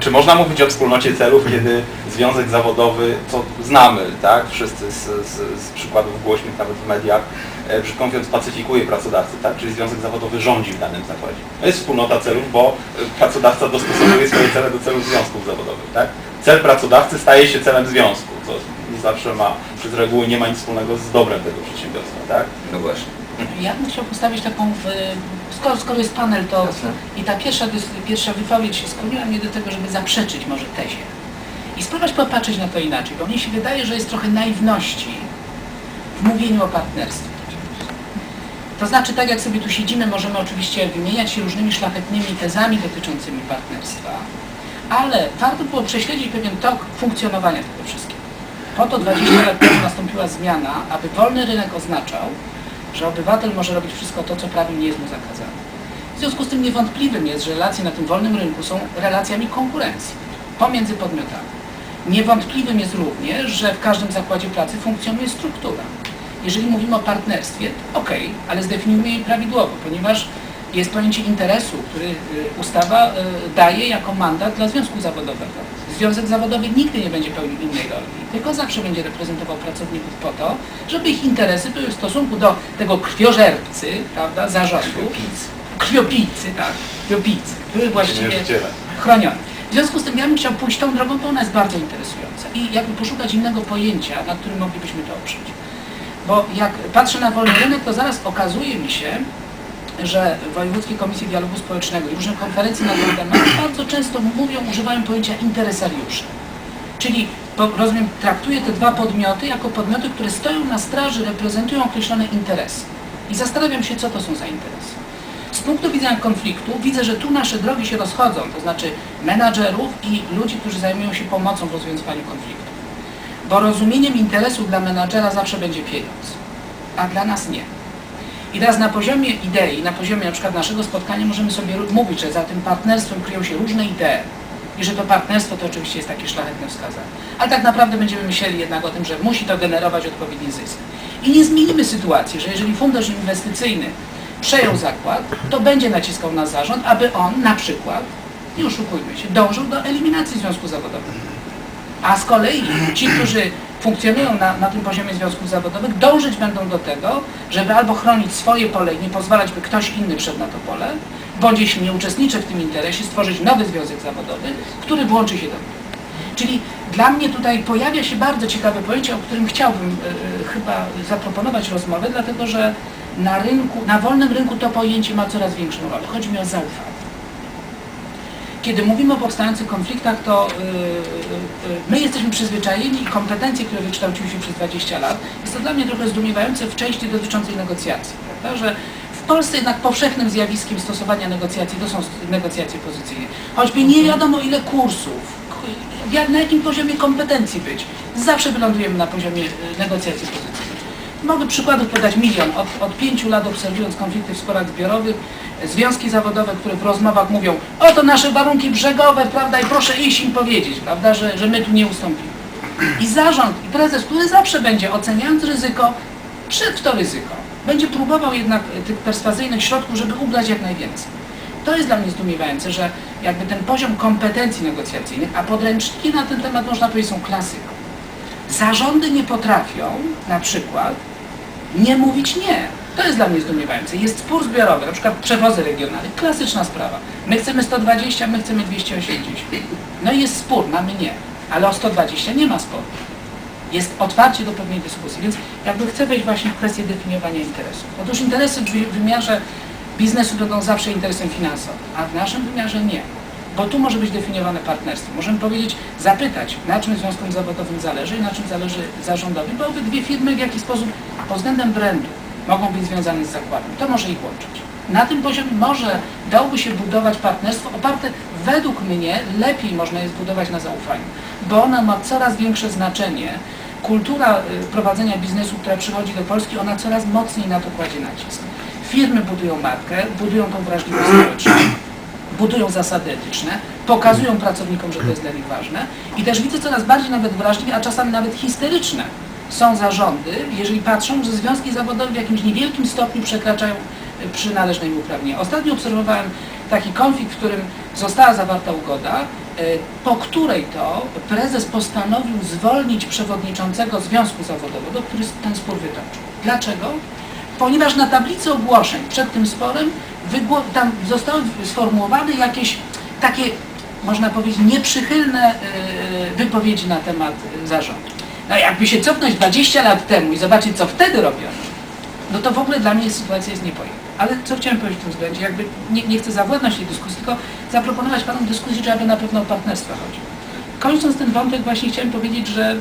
Czy można mówić o wspólnocie celów, kiedy związek zawodowy, co znamy, tak, wszyscy z, z, z przykładów głośnych nawet w mediach, e, brzydko mówiąc, pacyfikuje pracodawcy, tak, czyli związek zawodowy rządzi w danym zakładzie. To jest wspólnota celów, bo e, pracodawca dostosowuje swoje cele do celów związków zawodowych, tak. Cel pracodawcy staje się celem związku, co nie zawsze ma, przez reguły nie ma nic wspólnego z dobrem tego przedsiębiorstwa, tak. No właśnie. Ja bym chciał postawić taką, y, skoro, skoro jest panel, to Jasne. i ta pierwsza, pierwsza wypowiedź skłoniła mnie do tego, żeby zaprzeczyć może tezie. I spróbować popatrzeć na to inaczej, bo mnie się wydaje, że jest trochę naiwności w mówieniu o partnerstwie. To znaczy, tak jak sobie tu siedzimy, możemy oczywiście wymieniać się różnymi szlachetnymi tezami dotyczącymi partnerstwa, ale warto było prześledzić pewien tok funkcjonowania tego wszystkiego. Po to 20 lat temu nastąpiła zmiana, aby wolny rynek oznaczał, że obywatel może robić wszystko to, co prawem nie jest mu zakazane. W związku z tym niewątpliwym jest, że relacje na tym wolnym rynku są relacjami konkurencji pomiędzy podmiotami. Niewątpliwym jest również, że w każdym zakładzie pracy funkcjonuje struktura. Jeżeli mówimy o partnerstwie, okej, ale zdefiniujmy je prawidłowo, ponieważ jest pojęcie interesu, który y, ustawa y, daje jako mandat dla związku zawodowego. Związek zawodowy nigdy nie będzie pełnił innej roli, tylko zawsze będzie reprezentował pracowników po to, żeby ich interesy były w stosunku do tego krwiożercy, prawda, zarządu, krwiopijcy, tak, krwiopijcy, były właściwie chronione. W związku z tym ja bym chciał pójść tą drogą, bo ona jest bardzo interesująca i jakby poszukać innego pojęcia, na którym moglibyśmy to oprzeć. Bo jak patrzę na wolny rynek, to zaraz okazuje mi się, że Wojewódzkie Komisje Dialogu Społecznego i różne konferencje na ten temat bardzo często mówią, używają pojęcia interesariuszy. Czyli, rozumiem, traktuje te dwa podmioty jako podmioty, które stoją na straży, reprezentują określone interesy. I zastanawiam się, co to są za interesy. Z punktu widzenia konfliktu widzę, że tu nasze drogi się rozchodzą, to znaczy menadżerów i ludzi, którzy zajmują się pomocą w rozwiązywaniu konfliktu. Bo rozumieniem interesu dla menadżera zawsze będzie pieniądz, a dla nas nie. I teraz na poziomie idei, na poziomie na przykład naszego spotkania możemy sobie mówić, że za tym partnerstwem kryją się różne idee i że to partnerstwo to oczywiście jest takie szlachetne wskazanie. Ale tak naprawdę będziemy myśleli jednak o tym, że musi to generować odpowiedni zysk. I nie zmienimy sytuacji, że jeżeli fundusz inwestycyjny przejął zakład, to będzie naciskał na zarząd, aby on na przykład, nie oszukujmy się, dążył do eliminacji związku zawodowego. A z kolei ci, którzy funkcjonują na, na tym poziomie związków zawodowych, dążyć będą do tego, żeby albo chronić swoje pole i nie pozwalać, by ktoś inny wszedł na to pole, bądź jeśli nie uczestniczy w tym interesie, stworzyć nowy związek zawodowy, który włączy się do niego. Czyli dla mnie tutaj pojawia się bardzo ciekawe pojęcie, o którym chciałbym e, chyba zaproponować rozmowę, dlatego że na rynku, na wolnym rynku to pojęcie ma coraz większą rolę. Chodzi mi o zaufanie. Kiedy mówimy o powstających konfliktach, to yy, yy, my jesteśmy przyzwyczajeni i kompetencje, które wykształciliśmy przez 20 lat, jest to dla mnie trochę zdumiewające w części dotyczącej negocjacji. Prawda? Że w Polsce jednak powszechnym zjawiskiem stosowania negocjacji to są negocjacje pozycyjne. Choćby nie wiadomo ile kursów, na jakim poziomie kompetencji być, zawsze wylądujemy na poziomie y, negocjacji pozycyjnych. Mogę przykładów podać milion. Od, od pięciu lat obserwując konflikty w sporach zbiorowych, związki zawodowe, które w rozmowach mówią, oto nasze warunki brzegowe, prawda, i proszę iść im powiedzieć, prawda, że, że my tu nie ustąpimy. I zarząd, i prezes, który zawsze będzie oceniając ryzyko, przed to ryzyko, będzie próbował jednak tych perswazyjnych środków, żeby ugrać jak najwięcej. To jest dla mnie zdumiewające, że jakby ten poziom kompetencji negocjacyjnych, a podręczniki na ten temat można powiedzieć są klasyką. Zarządy nie potrafią na przykład nie mówić nie. To jest dla mnie zdumiewające. Jest spór zbiorowy, na przykład przewozy regionalne. Klasyczna sprawa. My chcemy 120, my chcemy 280. No i jest spór, mamy nie. Ale o 120 nie ma sporu. Jest otwarcie do pewnej dyskusji. Więc jakby chcę wejść właśnie w kwestię definiowania interesów. Otóż interesy w wy- wymiarze biznesu będą zawsze interesem finansowym, a w naszym wymiarze nie. Bo tu może być definiowane partnerstwo. Możemy powiedzieć, zapytać, na czym związkom zawodowym zależy i na czym zależy zarządowi, bo obydwie firmy w jakiś sposób pod względem brandu mogą być związane z zakładem. To może ich łączyć. Na tym poziomie może dałoby się budować partnerstwo oparte, według mnie, lepiej można je zbudować na zaufaniu, bo ono ma coraz większe znaczenie. Kultura y, prowadzenia biznesu, która przychodzi do Polski, ona coraz mocniej na to kładzie nacisk. Firmy budują markę, budują tą wrażliwość społeczną budują zasady etyczne, pokazują pracownikom, że to jest dla nich ważne i też widzę coraz bardziej nawet wrażliwe, a czasami nawet histeryczne są zarządy, jeżeli patrzą, że związki zawodowe w jakimś niewielkim stopniu przekraczają y, przynależne im uprawnienia. Ostatnio obserwowałem taki konflikt, w którym została zawarta ugoda, e, po której to prezes postanowił zwolnić przewodniczącego związku zawodowego, który ten spór wytoczył. Dlaczego? Ponieważ na tablicy ogłoszeń przed tym sporem tam zostały sformułowane jakieś takie, można powiedzieć, nieprzychylne e, wypowiedzi na temat e, zarządu. No jakby się cofnąć 20 lat temu i zobaczyć, co wtedy robiono, no to w ogóle dla mnie sytuacja jest niepojęta. Ale co chciałem powiedzieć w tym względzie, jakby nie, nie chcę zawładnąć tej dyskusji, tylko zaproponować Panu dyskusję, że aby na pewno o partnerstwo chodzi. Kończąc ten wątek właśnie chciałem powiedzieć, że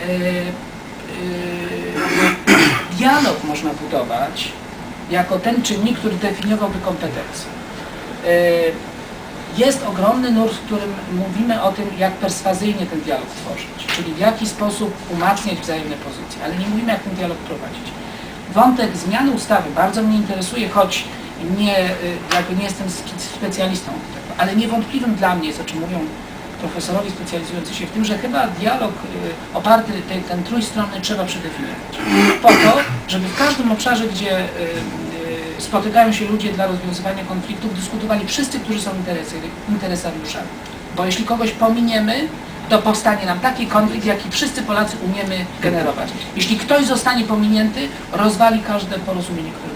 yy, yy, dialog można budować jako ten czynnik, który definiowałby kompetencje. Yy, jest ogromny nurt, w którym mówimy o tym, jak perswazyjnie ten dialog tworzyć, czyli w jaki sposób umacniać wzajemne pozycje, ale nie mówimy, jak ten dialog prowadzić. Wątek zmiany ustawy bardzo mnie interesuje, choć nie, y, jakby nie jestem specjalistą ale niewątpliwym dla mnie jest, o czym mówią profesorowie specjalizujący się w tym, że chyba dialog y, oparty, ten, ten trójstronny trzeba przedefiniować. Po to, żeby w każdym obszarze, gdzie y, y, spotykają się ludzie dla rozwiązywania konfliktów, dyskutowali wszyscy, którzy są interesariuszami. Bo jeśli kogoś pominiemy, to powstanie nam taki konflikt, jaki wszyscy Polacy umiemy generować. Jeśli ktoś zostanie pominięty, rozwali każde porozumienie, które